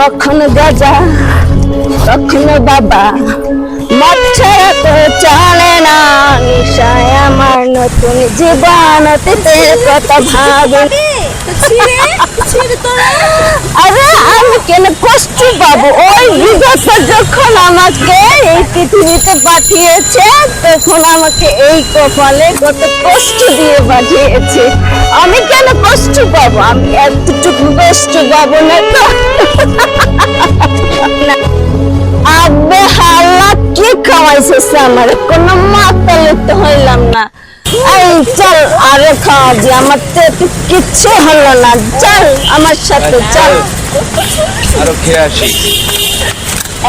কখনো গাজা কখনো বাবা? মদ ছাড়া তো চলে না। নিশায় আমার নতুন জীবন অতীতের কথা ভাবি। আরে আমি কেন কষ্ট পাবো? ওই বিগত যখন আমাকে এই পৃথিবীতে পাঠিয়েছে তখন আমাকে এই কপালে কত কষ্ট দিয়ে পাঠিয়েছে। আমি কেন কষ্ট পাবো? আমি না তো। আব্বে হাল্লা কি খাওয়াইছিস আমার? কোনো তো হইলাম না। এই চল আরে খাওয়াবি আমার তো একটু কিচ্ছু হলো না। চল আমার সাথে চল। আরও খেয়ে আসি।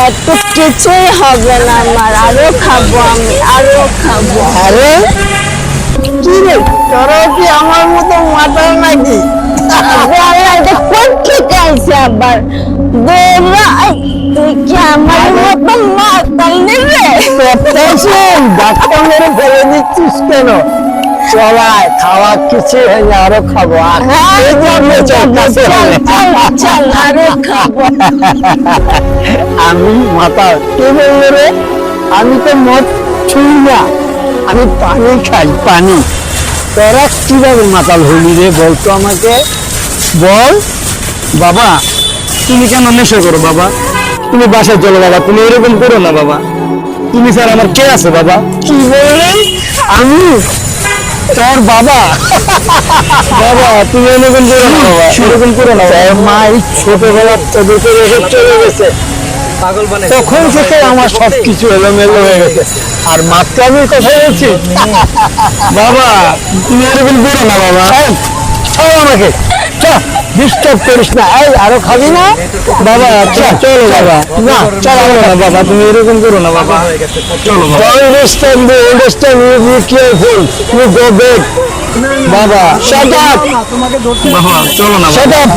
এত কিছুই হবে না আমার। আরও খাব আমি আরও খাব। আরে কি রে? তোরা কি আমার মতো মাতাল নাকি? আবার দৌড়া তুই কি আমার মতো মাতাল নিবে ডাক্তার মেরে ফেলে দিচ্ছিস কেন? চলায় খাওয়া কিছু হয়নি আরও খাব। আর হ্যাঁ, আমি মাথা কে বলল রে? আমি তো মদ ছুঁই না। আমি পানি খাই পানি। তোরা কীভাবে মাতাল হলি রে বলতো আমাকে। বল। বাবা তুমি কেন নেশা করো বাবা? তুমি বাসায় চলো বাবা তুমি এরকম করো না বাবা। তুমি স্যার আমার কে আছে বাবা? কি বললেন আমি? তোর বাবা। বাবা তুমি এরকম করো না বাবা এরকম করো না মা এই ছোটবেলা তোদেরকে রেখে চলে গেছে। তখন থেকে আমার সব কিছু এলোমেলো হয়ে গেছে। আর মাত্র আমি কথা বলছি। বাবা তুমি এরকম করো না বাবা। ছাড়ো আমাকে। ডিস্টার্ব করিস না এই আরও খাবি না বাবা আচ্ছা চলো বাবা না চলো না বাবা তুমি এরকম করো না বাবা হয়ে গেছে চলো বাবা understand me understand me be careful you go back বাবা shut up বাবা চলো না shut up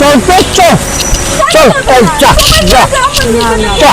চল চল চল চল এই যা যা যা